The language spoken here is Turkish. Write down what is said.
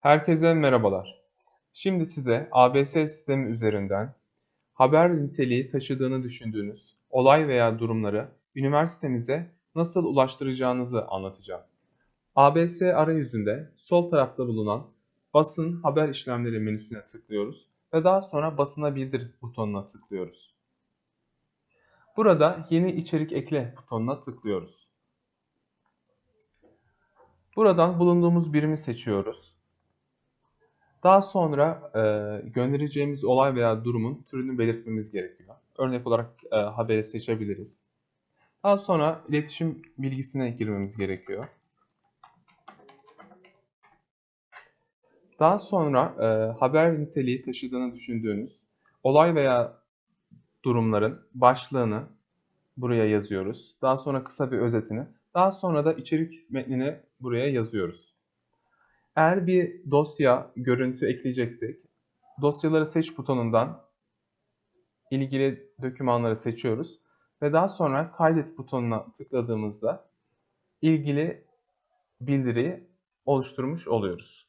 Herkese merhabalar. Şimdi size ABS sistemi üzerinden haber niteliği taşıdığını düşündüğünüz olay veya durumları üniversitemize nasıl ulaştıracağınızı anlatacağım. ABS arayüzünde sol tarafta bulunan basın haber işlemleri menüsüne tıklıyoruz ve daha sonra basına bildir butonuna tıklıyoruz. Burada yeni içerik ekle butonuna tıklıyoruz. Buradan bulunduğumuz birimi seçiyoruz. Daha sonra e, göndereceğimiz olay veya durumun türünü belirtmemiz gerekiyor. Örnek olarak e, haberi seçebiliriz. Daha sonra iletişim bilgisine girmemiz gerekiyor. Daha sonra e, haber niteliği taşıdığını düşündüğünüz olay veya durumların başlığını buraya yazıyoruz. Daha sonra kısa bir özetini. Daha sonra da içerik metnini buraya yazıyoruz. Eğer bir dosya, görüntü ekleyeceksek, dosyaları seç butonundan ilgili dokümanları seçiyoruz ve daha sonra kaydet butonuna tıkladığımızda ilgili bildiriyi oluşturmuş oluyoruz.